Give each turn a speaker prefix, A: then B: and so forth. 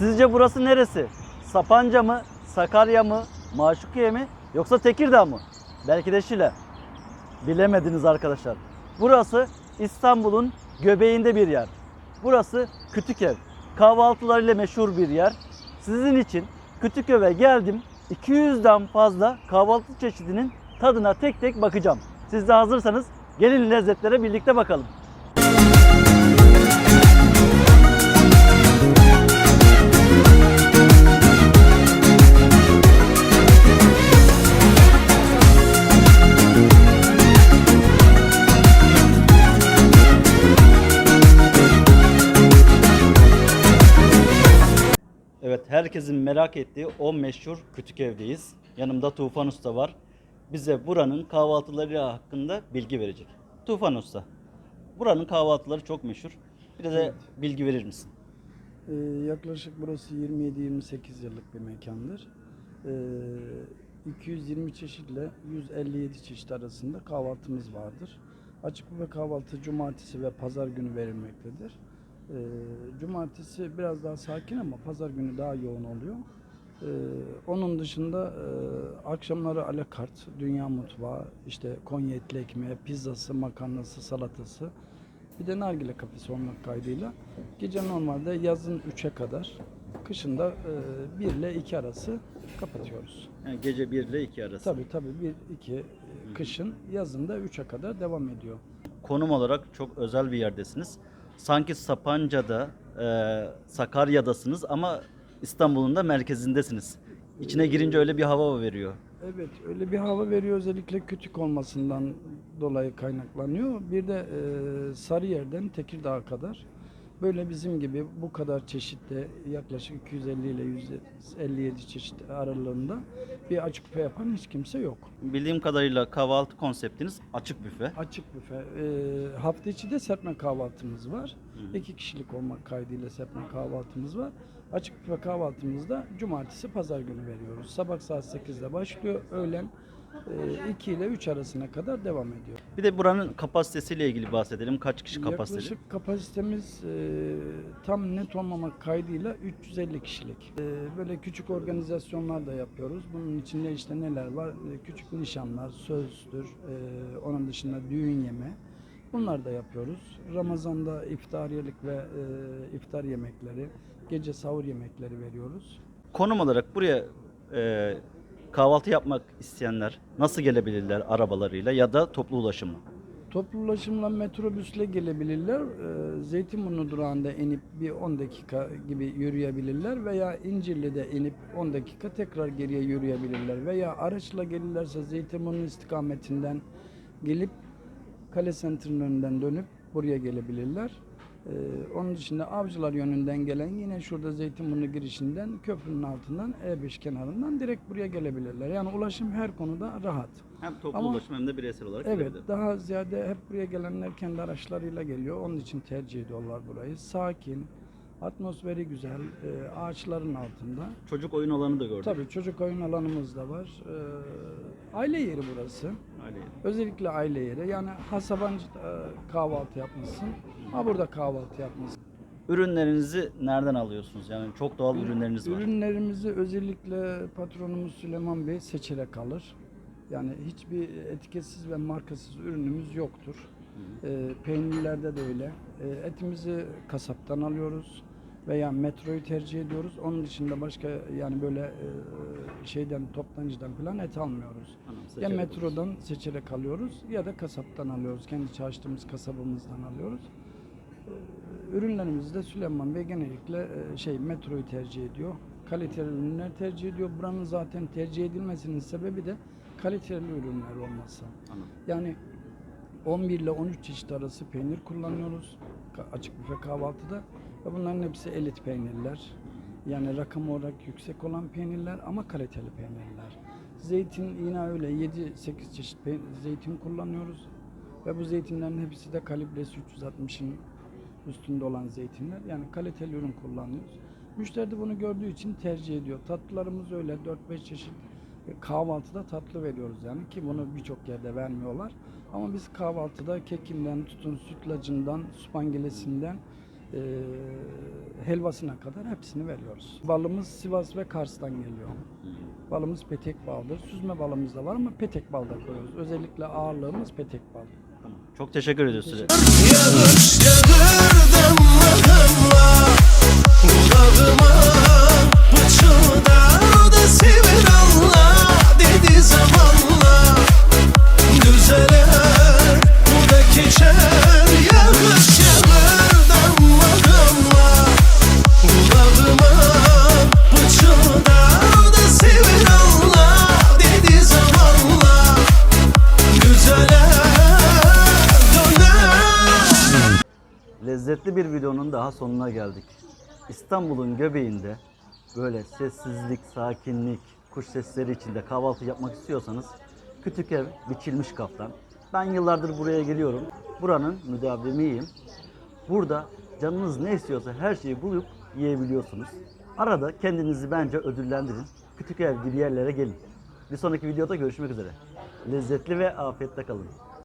A: Sizce burası neresi? Sapanca mı, Sakarya mı, Maşukiye mi yoksa Tekirdağ mı? Belki de Şile. Bilemediniz arkadaşlar. Burası İstanbul'un göbeğinde bir yer. Burası Kütükev. Kahvaltılarıyla meşhur bir yer. Sizin için Kütükev'e geldim. 200'den fazla kahvaltı çeşidinin tadına tek tek bakacağım. Siz de hazırsanız gelin lezzetlere birlikte bakalım. Evet, herkesin merak ettiği o meşhur kütük evdeyiz. Yanımda Tufan Usta var. Bize buranın kahvaltıları hakkında bilgi verecek. Tufan Usta, buranın kahvaltıları çok meşhur. Bir de bilgi verir misin?
B: Ee, yaklaşık burası 27-28 yıllık bir mekandır. Ee, 220 çeşitle 157 çeşit arasında kahvaltımız vardır. Açık büfe kahvaltı cumartesi ve pazar günü verilmektedir. Ee, cumartesi biraz daha sakin ama pazar günü daha yoğun oluyor. Ee, onun dışında e, akşamları alakart, dünya mutfağı, işte Konya etli ekmeği, pizzası, makarnası, salatası, bir de nargile kafesi olmak kaydıyla gece normalde yazın 3'e kadar, kışın da 1 ile 2 arası kapatıyoruz.
A: Yani gece 1 ile 2 arası.
B: Tabii tabii 1 2 kışın, yazın da 3'e kadar devam ediyor.
A: Konum olarak çok özel bir yerdesiniz. Sanki Sapanca'da, e, Sakarya'dasınız ama İstanbul'un da merkezindesiniz. İçine girince öyle bir hava veriyor.
B: Evet öyle bir hava veriyor özellikle kütük olmasından dolayı kaynaklanıyor. Bir de e, Sarıyer'den Tekirdağ'a kadar böyle bizim gibi bu kadar çeşitli yaklaşık 250 ile 157 çeşit aralığında bir açık büfe yapan hiç kimse yok.
A: Bildiğim kadarıyla kahvaltı konseptiniz açık büfe.
B: Açık büfe. E, hafta içi de serpme kahvaltımız var. İki kişilik olmak kaydıyla serpme kahvaltımız var. Açık büfe kahvaltımızda cumartesi pazar günü veriyoruz. Sabah saat 8'de başlıyor. Öğlen 2 ile 3 arasına kadar devam ediyor.
A: Bir de buranın kapasitesiyle ilgili bahsedelim. Kaç kişi kapasiteli?
B: Yaklaşık kapasitemiz e, tam net olmamak kaydıyla 350 kişilik. E, böyle küçük organizasyonlar da yapıyoruz. Bunun içinde işte neler var? E, küçük nişanlar, sözdür, e, onun dışında düğün yeme. Bunlar da yapıyoruz. Ramazan'da iftariyelik ve e, iftar yemekleri, gece sahur yemekleri veriyoruz.
A: Konum olarak buraya e, kahvaltı yapmak isteyenler nasıl gelebilirler arabalarıyla ya da toplu ulaşımla?
B: Toplu ulaşımla metrobüsle gelebilirler. Ee, Zeytinburnu durağında inip bir 10 dakika gibi yürüyebilirler veya İncirli'de inip 10 dakika tekrar geriye yürüyebilirler veya araçla gelirlerse Zeytinburnu istikametinden gelip Kale Center'ın önünden dönüp buraya gelebilirler. Ee, onun dışında Avcılar yönünden gelen yine şurada Zeytinburnu girişinden köprünün altından E5 kenarından direkt buraya gelebilirler. Yani ulaşım her konuda rahat.
A: Hem toplu
B: Ama-
A: ulaşım hem de bireysel olarak
B: Evet,
A: gelebilir.
B: daha ziyade hep buraya gelenler kendi araçlarıyla geliyor. Onun için tercih ediyorlar burayı. Sakin, atmosferi güzel, e, ağaçların altında.
A: Çocuk oyun alanı da gördük.
B: Tabii çocuk oyun alanımız da var. E, aile yeri burası.
A: Öyle.
B: Özellikle aile yeri. Yani ha Sabancı'da kahvaltı yapmışsın, ha burada kahvaltı yapmışsın.
A: Ürünlerinizi nereden alıyorsunuz? Yani çok doğal ürünleriniz var.
B: Ürünlerimizi özellikle patronumuz Süleyman Bey seçerek alır. Yani hiçbir etiketsiz ve markasız ürünümüz yoktur. E, peynirlerde de öyle. E, etimizi kasaptan alıyoruz veya metroyu tercih ediyoruz. Onun dışında başka yani böyle e, şeyden toptancıdan falan et almıyoruz.
A: Tamam,
B: Ya
A: seçerek
B: metrodan seçerek alıyoruz ya da kasaptan alıyoruz. Kendi çalıştığımız kasabımızdan alıyoruz. Ee, Ürünlerimizi de Süleyman Bey genellikle e, şey metroyu tercih ediyor. Kaliteli ürünler tercih ediyor. Buranın zaten tercih edilmesinin sebebi de kaliteli ürünler olması.
A: Anladım.
B: Yani 11 ile 13 çeşit arası peynir kullanıyoruz açık büfe kahvaltıda. Ve bunların hepsi elit peynirler. Yani rakam olarak yüksek olan peynirler ama kaliteli peynirler. Zeytin yine öyle 7-8 çeşit pe- zeytin kullanıyoruz. Ve bu zeytinlerin hepsi de kalibresi 360'ın üstünde olan zeytinler. Yani kaliteli ürün kullanıyoruz. Müşteri de bunu gördüğü için tercih ediyor. Tatlılarımız öyle 4-5 çeşit e, kahvaltıda tatlı veriyoruz yani ki bunu birçok yerde vermiyorlar. Ama biz kahvaltıda kekinden tutun sütlacından, spangelesinden e, helvasına kadar hepsini veriyoruz. Balımız Sivas ve Kars'tan geliyor. Balımız petek baldır. Süzme balımız da var ama petek bal da koyuyoruz. Özellikle ağırlığımız petek bal.
A: Tamam. Çok teşekkür ediyoruz size.
C: Yağış yağır
A: Lezzetli bir videonun daha sonuna geldik. İstanbul'un göbeğinde böyle sessizlik, sakinlik, kuş sesleri içinde kahvaltı yapmak istiyorsanız Kütük Ev Biçilmiş Kaftan. Ben yıllardır buraya geliyorum. Buranın müdavimiyim. Burada canınız ne istiyorsa her şeyi bulup yiyebiliyorsunuz. Arada kendinizi bence ödüllendirin. Kütük Ev gibi yerlere gelin. Bir sonraki videoda görüşmek üzere. Lezzetli ve afiyetle kalın.